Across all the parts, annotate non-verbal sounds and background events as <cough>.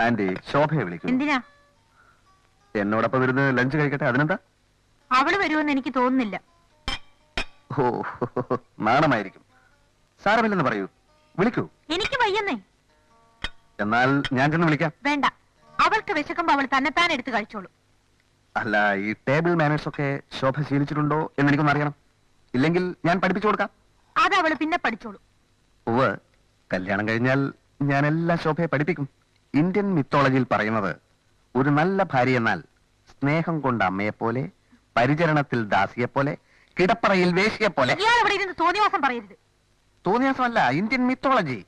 Anti ശോഭയെ വിളിക്കുന്നു എന്തിനാ? എന്നോടൊപ്പം ഇരുന്ന് ലഞ്ച് കഴിക്കട്ടെ? അതിനെന്താ? അവൾ വരുമെന്ന് എനിക്ക് തോന്നുന്നില്ല. ഓ നാണമായിരിക്കും. സാരമില്ലെന്ന് പറയൂ. വിളിക്കൂ. എനിക്ക് വയ്യന്നേ. എന്നാൽ ഞാൻ ചെന്ന് വിളിക്കാം. വേണ്ട. അവൾക്ക് വിശക്കുമ്പോ അവൾ തന്നെത്താൻ എടുത്ത് കഴിച്ചോളൂ. അല്ല ഈ ടേബിൾ മാനേഴ്സ് ഒക്കെ ശോഭ ശീലിച്ചിട്ടുണ്ടോ എന്ന് എനിക്കൊന്ന് അറിയണം. ഇല്ലെങ്കിൽ ഞാൻ പഠിപ്പിച്ചു കൊടുക്കാം. അത് അവൾ പിന്നെ പഠിച്ചോളൂ. ഉവ് കല്യാണം കഴിഞ്ഞാൽ ഞാൻ എല്ലാ ശോഭയെ പഠിപ്പിക്കും. ഇന്ത്യൻ മിത്തോളജിയിൽ പറയുന്നത് ഒരു നല്ല ഭാര്യ എന്നാൽ സ്നേഹം കൊണ്ട് അമ്മയെ പോലെ പരിചരണത്തിൽ ദാസിയെ പോലെ കിടപ്പറയിൽ വേശിയെ പോലെ. ഇയാൾ ഇവിടെ ഇരുന്ന് തോന്നിവാസം പറയരുത്. തോന്നിയാസമല്ല ഇന്ത്യൻ മിത്തോളജി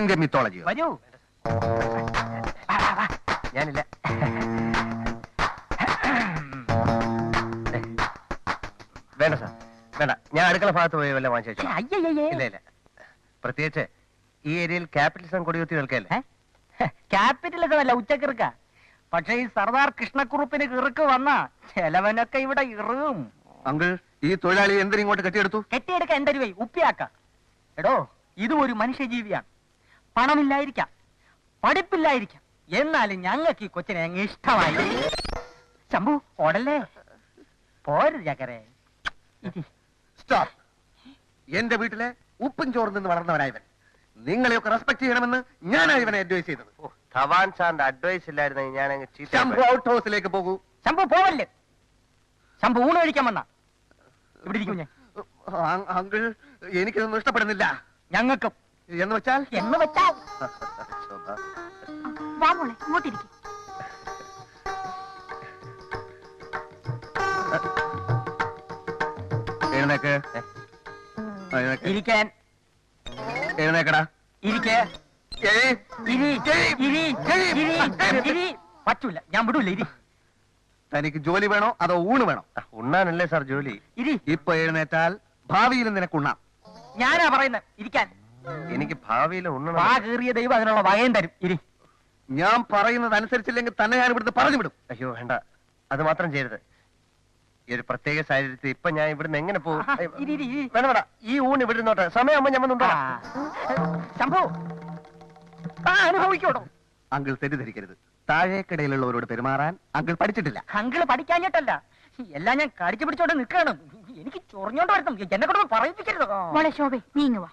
ഇന്ത്യൻ മിത്തോളജി വരൂ. വാ, വാ, വാ. ഞാനില്ല. വേണ്ട സാർ വേണ്ട. ഞാൻ അടുക്കള ഭാഗത്ത് പോയി വല്ല വാങ്ങിച്ചു ഇല്ല ഇല്ല. പ്രത്യേകിച്ച് ഈ ഏരിയയിൽ ക്യാപിറ്റലിസം കൊടിയുത്തി നിൽക്കല്ലേ? ക്യാപിറ്റലിസം അല്ല ഉച്ചക്കിറുക്ക. പക്ഷെ ഈ സർദാർ കൃഷ്ണക്കുറുപ്പിന് കിറുക്ക് വന്ന ചെലവനൊക്കെ ഇവിടെ ഇറും അങ്കിൾ ഈ തൊഴിലാളി എന്തിനിങ്ങോട്ട് കെട്ടിയെടുത്തു? കെട്ടിയെടുക്ക എന്റെ രൂപ ഉപ്പിയാക്ക. എടോ ഇതും ഒരു മനുഷ്യജീവിയാണ്. പണമില്ലായിരിക്കാം. പഠിപ്പില്ലായിരിക്കാം. എന്നാലും ഞങ്ങൾക്ക് ഈ കൊച്ചിനെ അങ്ങ് ഇഷ്ടമായി. ശംഭു ഓടല്ലേ? പോരുത് ചക്കരെ സ്റ്റോപ്പ് എന്റെ വീട്ടിലെ ഉപ്പും ചോറും നിന്ന് വളർന്നവനായവൻ. നിങ്ങളെയൊക്കെ റെസ്പെക്ട് ചെയ്യണമെന്ന് ഞാനാണ് ഇവനെ അഡ്വൈസ് ചെയ്തത്. ഓ, ധവാൻ സാറിന്റെ അഡ്വൈസ് ഇല്ലായിരുന്നെങ്കിൽ ഞാൻ അങ്ങ് ശംഭു ഔട്ട് ഹൗസിലേക്ക് പോകൂ. ശംഭു പോവല്ലേ? ശംഭു ഊണ് കഴിക്കാൻ വന്ന. ഇവിടെ ഇരിക്കും അങ്കിൾ എനിക്കിതൊന്നും ഇഷ്ടപ്പെടുന്നില്ല. ഞങ്ങൾക്കും. എന്ന് വെച്ചാൽ? എന്ന് വെച്ചാൽ? <laughs> വാ മോളെ ഇങ്ങോട്ടിരിക്കും. എഴുന്നേക്ക്. ഇരിക്കാൻ എഴുന്നേക്കടാ. ഇരിക്കേ. എഴ്. ഇരി എഴ്. ഇരി ഇരി ഇരി പറ്റൂല. ഞാൻ വിടൂല ഇരി. തനിക്ക് ജോലി വേണോ അതോ ഊണ് വേണോ? ഉണ്ണാനല്ലേ സാർ ജോലി? ഇരി. ഇപ്പൊ എഴുന്നേറ്റാൽ ഭാവിയിൽ നിനക്ക് ഉണ്ണാം. ഞാനാ പറയുന്നത്. ഇരിക്കാൻ. എനിക്ക് ഭാവിയിൽ ഉണ്ണണം. വാ കീറിയ ദൈവം അതിനുള്ള വകയും തരും. ഇരി. ഞാൻ പറയുന്നത് അനുസരിച്ചില്ലെങ്കിൽ തന്നെ ഞാൻ ഇവിടുത്തെ പറഞ്ഞു വിടും. അയ്യോ വേണ്ട. അത് മാത്രം ചെയ്യരുത്. ഈ ഒരു പ്രത്യേക സാഹചര്യത്തിൽ ഇപ്പൊ ഞാൻ ഇവിടുന്ന് എങ്ങനെ പോകും? ഇരി, ഇരി, ഇരി. വേണ്ട വേണ്ട. ഈ ഊണ് ഇവിടെ നോട്ടെ സമയമാകുമ്പോ ഞാൻ വന്നുണ്ടോ. ശംഭു. ആ അനുഭവിക്കോടോ. അങ്കിൾ തെറ്റിദ്ധരിക്കരുത്. താഴേക്കിടയിലുള്ളവരോട് പെരുമാറാൻ അങ്കിൾ പഠിച്ചിട്ടില്ല. അങ്കിൾ പഠിക്കാഞ്ഞിട്ടല്ല. എല്ലാം ഞാൻ കടിച്ചു പിടിച്ചോണ്ട് നിൽക്കണം എനിക്ക് ചൊറിഞ്ഞോണ്ട് വരണം. എന്നെ കൊണ്ട് പറയിപ്പിക്കരുത്. മോളെ ശോഭ നീ ഇങ്ങ് വാ.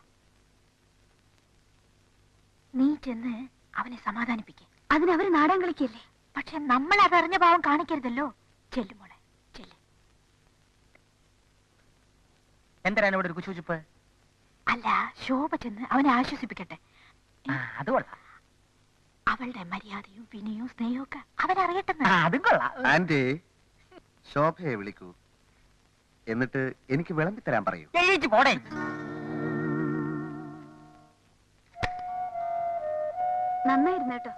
നീ ചെന്ന് അവനെ സമാധാനിപ്പിക്കേ. അതിനവര് നാടൻ കളിക്കല്ലേ? പക്ഷെ നമ്മൾ അതറിഞ്ഞ ഭാവം കാണിക്കരുതല്ലോ. ചെല്ലു മോളെ ചെല്ലു എന്തിനാണ് ഇവിടെ ഒരു കുശുചിപ്പ് അല്ല ശോഭ ചെന്ന് അവനെ ആശ്വസിപ്പിക്കട്ടെ. ആ, അത് കൊള്ളാം. അവളുടെ മര്യാദയും വിനയവും സ്നേഹവും ഒക്കെ അവനറിയട്ടെ ആ, അതും കൊള്ളാം. ആന്റി ശോഭയെ വിളിക്കൂ. എന്നിട്ട് എനിക്ക് വിളമ്പി തരാൻ പറയൂ. എഴുതിച്ച് പോടേ നന്നായിരുന്നു കേട്ടോ.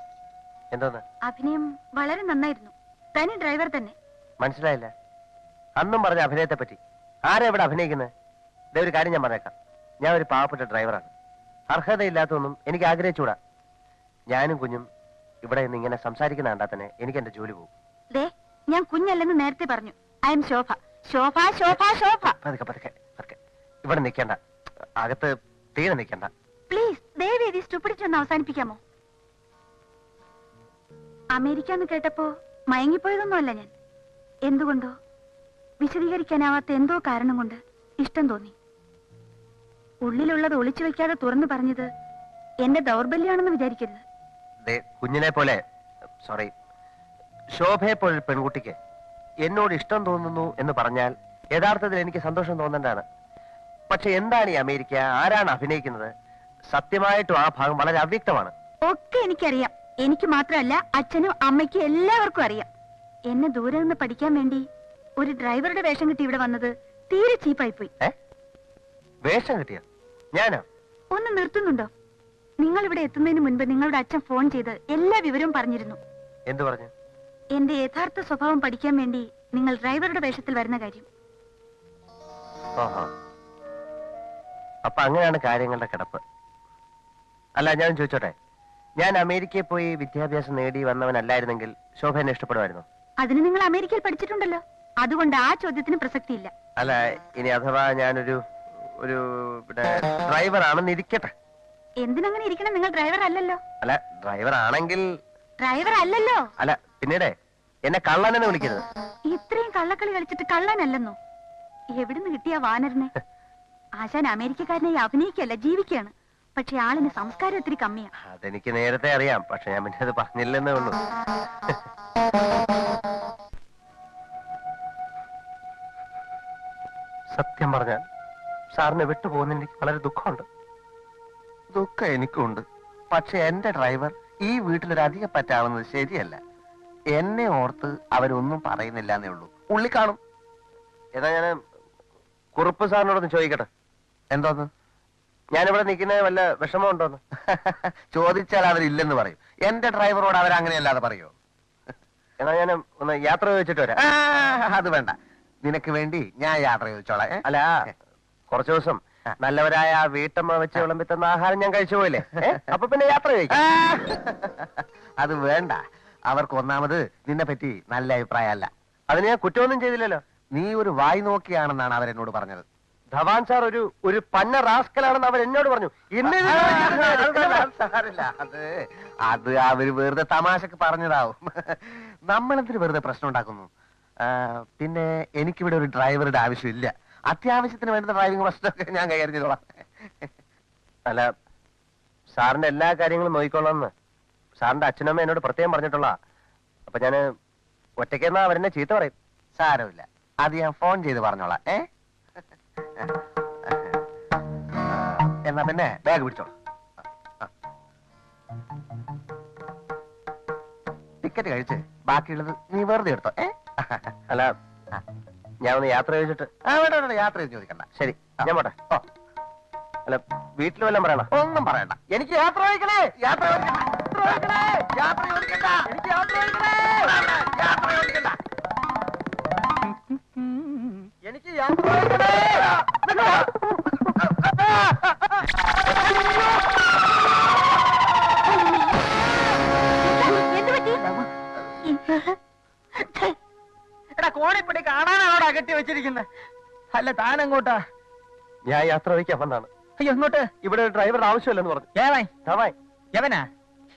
എന്തോന്ന്? അഭിനയം വളരെ നന്നായിരുന്നു. തനി ഡ്രൈവർ തന്നെ. മനസ്സിലായില്ല. അന്നും പറഞ്ഞ അഭിനയത്തെ പറ്റി ആരാ ഇവിടെ അഭിനയിക്കുന്നത് ഒരു കാര്യം ഞാൻ പറഞ്ഞേക്കാം. ഞാൻ ഒരു പാവപ്പെട്ട ഡ്രൈവറാണ് അർഹതയില്ലാത്തതൊന്നും എനിക്ക് ആഗ്രഹിച്ചുകൂടാ. ഞാനും കുഞ്ഞും ഇവിടെ നിന്ന് ഇങ്ങനെ സംസാരിക്കുന്ന കണ്ടാൽ തന്നെ എനിക്ക് എന്റെ ജോലി പോകും. ദേ ഞാൻ കുഞ്ഞല്ലെന്ന് നേരത്തെ പറഞ്ഞു. I'm Shobha. ശോഭ ശോഭ ശോഭ. പതുക്കെ പതുക്കെ പതുക്കെ. ഇവിടെ നിൽക്കണ്ട. അകത്ത് തീരെ നിൽക്കണ്ട. പ്ലീസ് ദയവേദി സ്റ്റുപ്പിഡിറ്റി ഒന്ന് അവസാനിപ്പിക്കാമോ? അമേരിക്ക എന്ന് കേട്ടപ്പോ മയങ്ങിപ്പോയതൊന്നുമല്ല ഞാൻ. എന്തുകൊണ്ടോ? വിശദീകരിക്കാനാവാത്ത എന്തോ കാരണം കൊണ്ട് ഇഷ്ടം തോന്നി. ഉള്ളിലുള്ളത് ഒളിച്ചു വെക്കാതെ തുറന്നു പറഞ്ഞത് എന്റെ ദൗർബല്യാണെന്ന് വിചാരിക്കരുത്. കുഞ്ഞിനെ പോലെ സോറി ശോഭയെ പോലെ പെൺകുട്ടിക്ക് എന്നോട് ഇഷ്ടം തോന്നുന്നു എന്ന് പറഞ്ഞാൽ യഥാർത്ഥത്തിൽ എനിക്ക് സന്തോഷം തോന്നേണ്ടതാണ്. പക്ഷെ എന്താണ് ഈ അമേരിക്ക? ആരാണ് അഭിനയിക്കുന്നത്? സത്യമായിട്ടും ആ ഭാഗം വളരെ അവ്യക്തമാണ്. ഒക്കെ എനിക്കറിയാം. എനിക്ക് മാത്രമല്ല അച്ഛനും അമ്മയ്ക്കും എല്ലാവർക്കും അറിയാം. എന്നെ ദൂരെ നിന്ന് പഠിക്കാൻ വേണ്ടി ഒരു ഡ്രൈവറുടെ വേഷം കിട്ടി ഇവിടെ വന്നത് തീരെ ചീപ്പായി പോയി വേഷം കിട്ടിയ? ഞാനോ? ഒന്ന് നിർത്തുന്നുണ്ടോ? നിങ്ങൾ ഇവിടെ എത്തുന്നതിന് മുൻപ് നിങ്ങളുടെ അച്ഛൻ ഫോൺ ചെയ്ത് എല്ലാ വിവരവും പറഞ്ഞിരുന്നു. എന്തു പറഞ്ഞു? എന്റെ യഥാർത്ഥ സ്വഭാവം പഠിക്കാൻ വേണ്ടി നിങ്ങൾ ഡ്രൈവറുടെ വേഷത്തിൽ വരുന്ന കാര്യം. അപ്പൊ അങ്ങനെയാണ് കാര്യങ്ങളുടെ കിടപ്പ്. അല്ല ഞാൻ ചോദിച്ചോട്ടെ. ഞാൻ അമേരിക്കയിൽ പോയി വിദ്യാഭ്യാസം നേടി വന്നവനല്ലായിരുന്നെങ്കിൽ ശോഭ എന്നെ ഇഷ്ടപ്പെടുമായിരുന്നു? അതിന് നിങ്ങൾ അമേരിക്കയിൽ പഠിച്ചിട്ടുണ്ടല്ലോ. അതുകൊണ്ട് ആ ചോദ്യത്തിന് പ്രസക്തിയില്ല. അല്ല ഇനി അഥവാ ഞാനൊരു ഒരു ഡ്രൈവർ ആണെന്ന് ഇരിക്കട്ടെ. എന്തിനങ്ങനെ ഇരിക്കണം? നിങ്ങൾ ഡ്രൈവർ അല്ലല്ലോ. അല്ല ഡ്രൈവർ ആണെങ്കിൽ ഡ്രൈവർ അല്ലല്ലോ. അല്ല പിന്നീടേ എന്നെ കള്ളനെന്ന് വിളിക്കരുത്. ഇത്രയും കള്ളക്കളി കളിച്ചിട്ട് കള്ളനല്ലെന്നോ? എവിടുന്ന് കിട്ടിയ വാനറിനെ <laughs> ആശാൻ അമേരിക്കക്കാരനെ അഭിനയിക്കല്ല ജീവിക്കാണ് പക്ഷെ ആളിന് സംസ്കാരം ഒത്തിരി കമ്മിയാ. അതെനിക്ക് നേരത്തെ അറിയാം പക്ഷെ ഞാൻ പിന്നെ അത് പറഞ്ഞില്ലെന്നേ ഉള്ളൂ. സത്യം പറഞ്ഞാൽ സാറിനെ വിട്ടുപോകുന്നതിന് എനിക്ക് വളരെ ദുഃഖമുണ്ട്. ദുഃഖം എനിക്കുണ്ട്. പക്ഷെ എന്റെ ഡ്രൈവർ ഈ വീട്ടിലൊരു അധിക പറ്റാവുന്നത് ശരിയല്ല. എന്നെ ഓർത്ത് അവരൊന്നും പറയുന്നില്ല എന്നേ ഉള്ളൂ. ഉള്ളി കാണും. ഏതാ ഞാൻ കുറുപ്പ് സാറിനോടൊന്ന് ചോദിക്കട്ടെ? എന്തോന്ന്? ഞാനിവിടെ നിൽക്കുന്നത് വല്ല വിഷമമുണ്ടോന്ന് <laughs> ചോദിച്ചാൽ അവരില്ലെന്ന് പറയും. എന്റെ ഡ്രൈവറോട് അവരങ്ങനെയല്ലാതെ പറയുമോ പറയോ? എന്നാ ഞാൻ ഒന്ന് യാത്ര ചോദിച്ചിട്ട് വരാം. അത് വേണ്ട. നിനക്ക് വേണ്ടി ഞാൻ യാത്ര ചോദിച്ചോളാം? അല്ല കുറച്ചു ദിവസം. നല്ലവരായ ആ വീട്ടമ്മ വെച്ച് വിളമ്പിത്തുന്ന തന്ന ആഹാരം ഞാൻ കഴിച്ചു പോയില്ലേ? അപ്പൊ പിന്നെ യാത്ര കഴിക്കാം അത് വേണ്ട. അവർക്ക് ഒന്നാമത് നിന്നെ പറ്റി നല്ല അഭിപ്രായമല്ല. അതിന് ഞാൻ കുറ്റമൊന്നും ചെയ്തില്ലല്ലോ. നീ ഒരു വായി നോക്കിയാണെന്നാണ് അവരെന്നോട് പറഞ്ഞത്. ധവാൻ സാർ ഒരു ഒരു പന്ന റാസ്കലാണെന്ന് അവർ എന്നോട് പറഞ്ഞു. ഇന്ന് അത് സാരമില്ല. അത് അത് അവർ വെറുതെ തമാശക്ക് പറഞ്ഞതാവും. നമ്മളെന്തിന് വെറുതെ പ്രശ്നം ഉണ്ടാക്കുന്നു? ആ, പിന്നെ എനിക്കിവിടെ ഒരു ഡ്രൈവറുടെ ആവശ്യമില്ല. അത്യാവശ്യത്തിന് വേണ്ട ഡ്രൈവിംഗ് പ്രശ്നമൊക്കെ ഞാൻ കൈകാര്യം ചെയ്തോളാം. അല്ല സാറിന്റെ എല്ലാ കാര്യങ്ങളും നോക്കിക്കോളാന്ന് സാറിന്റെ അച്ഛനമ്മ എന്നോട് പ്രത്യേകം പറഞ്ഞിട്ടുള്ള അപ്പൊ ഞാൻ ഒറ്റയ്ക്കെന്നാ അവരെന്നെ ചീത്ത പറയും? സാരമില്ല. അത് ഞാൻ ഫോൺ ചെയ്ത് പറഞ്ഞോളാം. ഏ? എന്നാ പിന്നെ ബാഗ് പിടിച്ചോളാം ടിക്കറ്റ് കഴിച്ച് ബാക്കിയുള്ളത് നീ വെറുതെ എടുത്തോ. ഏ? അല്ല ഞാൻ ഒന്ന് യാത്ര ചോദിച്ചിട്ട് ആ വേണ്ട വേണ്ട യാത്ര ചെയ്ത് ചോദിക്കണ്ട. ശരി. ഞാൻ പോട്ടെ. ഓ. അല്ല വീട്ടിൽ വല്ലതും പറയണ? ഒന്നും പറയണ്ട. എനിക്ക് യാത്ര ചോദിക്കണേ. യാത്ര ചോദിക്കണ്ട. യാത്ര ചോദിക്കണ്ട. എനിക്ക് യാത്ര ചോദിക്കണേ. യാത്ര ചോദിക്കണ്ട. എനിക്ക് യാത്ര ചോദിക്കണേ. അല്ല താൻ എങ്ങോട്ടാ ഞാൻ യാത്ര വയ്ക്കാൻ വന്നാണ്. അയ്യോ എങ്ങോട്ട്? ഇവിടെ ഡ്രൈവറുടെ ആവശ്യമില്ലെന്ന് പറഞ്ഞു. ഏവായി തവായി യവനാ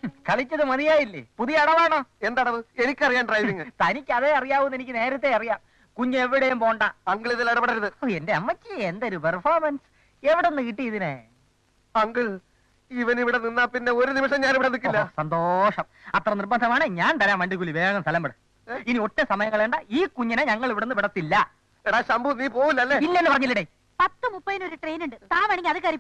ഹും, കളിച്ചത് മതിയായില്ലേ? പുതിയ അടവാണോ? എന്താണത് എനിക്കറിയാം ഡ്രൈവിംഗ് തനിക്ക് അതേ അറിയാവൂന്ന് എനിക്ക് നേരത്തെ അറിയാം. കുഞ്ഞ് എവിടെയും പോണ്ട. അങ്കിൾ ഇതിൽ ഇടപെടരുത്. ഓ, എന്റെ അമ്മച്ചി എന്തൊരു പെർഫോമൻസ് എവിടെ നിന്ന് കിട്ടി ഇതിനെ? അങ്കിൾ ഇവൻ ഇവിടെ നിന്നാ പിന്നെ ഒരു നിമിഷം ഞാൻ ഇവിടെ നിൽക്കില്ല. സന്തോഷം. അത്ര നിർബന്ധമാണ്. ഞാൻ തരാം വണ്ടിക്കൂലി. വേഗം സ്ഥലം വിട. ഇനി ഒട്ടും സമയം കളയണ്ട. ഈ കുഞ്ഞിനെ ഞങ്ങൾ ഇവിടുന്ന് വിടത്തില്ല. എടാ ശംഭു നീ പോവില്ലല്ലേ? ഇല്ലെന്ന് പറഞ്ഞില്ലേ പത്ത് മുപ്പതിന് ഒരു ട്രെയിൻ ഉണ്ട്. താ വേണമെങ്കിൽ അത് കയറി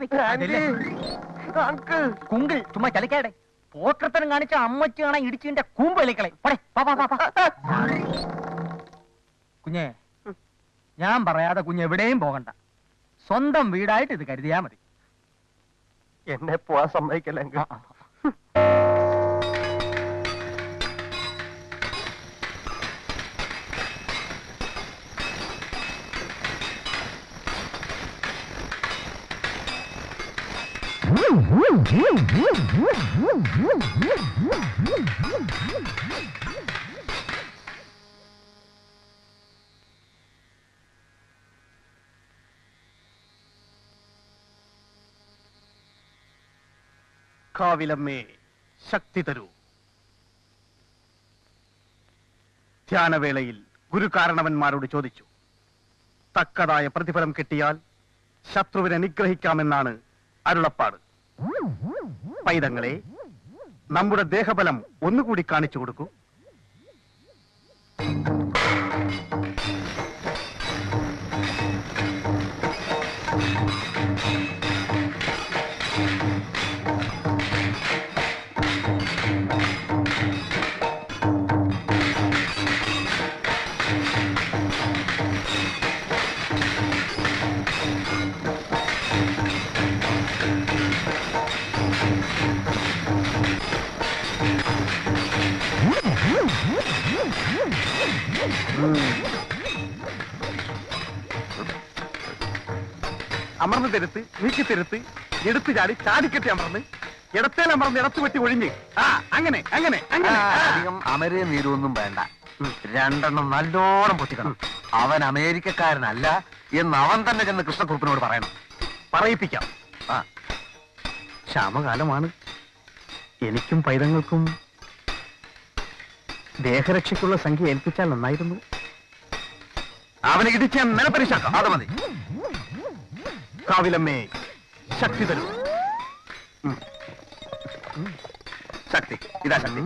അങ്കിൾ. കുങ്കിൾ ചുമ്മാ ചലിക്കാടെ പോക്കർത്തനം കാണിച്ച അമ്മച്ചി കാണാൻ ഇടിച്ചിന്റെ കൂമ്പ് കളിക്കളെ പോടെ, വാ, വാ, വാ, വാ. കുഞ്ഞേ ഞാൻ പറയാതെ കുഞ്ഞ് എവിടെയും പോകണ്ട. സ്വന്തം വീടായിട്ട് ഇത് കരുതിയാ മതി. എന്നെ പോവാൻ സമ്മതിക്കല്ലെങ്കിൽ കാവിലമ്മേ ശക്തി തരൂ. ധ്യാനവേളയിൽ ഗുരുകാരണവന്മാരോട് ചോദിച്ചു. തക്കതായ പ്രതിഫലം കിട്ടിയാൽ ശത്രുവിനെ നിഗ്രഹിക്കാമെന്നാണ് അരുളപ്പാട്. പൈതങ്ങളെ നമ്മുടെ ദേഹബലം ഒന്നുകൂടി കാണിച്ചു കൊടുക്കൂ. അമർന്ന് തെരുത്ത് നീക്കി തെരുത്ത് എടുത്തു ചാടി ചാടിക്കെട്ടി അമർന്ന് ഇടത്തേൽ അമർന്ന് ഇടത്ത് വെട്ടി ഒഴിഞ്ഞ്. ആ അങ്ങനെ അങ്ങനെ അങ്ങനെ. അധികം അമരേ നീരൊന്നും വേണ്ട. രണ്ടെണ്ണം നല്ലോണം പൊട്ടിക്കണം. അവൻ അമേരിക്കക്കാരനല്ല എന്ന് അവൻ തന്നെ ചെന്ന് കൃഷ്ണക്കുറുപ്പിനോട് പറയണം. പറയിപ്പിക്കാം. ആ. ക്ഷാമകാലമാണ്. എനിക്കും പൈതങ്ങൾക്കും ദേഹരക്ഷയ്ക്കുള്ള സംഖ്യ ഏൽപ്പിച്ചാൽ നന്നായിരുന്നു. അവനെ ഇടിച്ച് ഞാൻ നിലപരിശാക്കാം അത് മതി. കാവിലമ്മേ ശക്തി തരൂ. ശക്തി ഇതാ ശക്തി.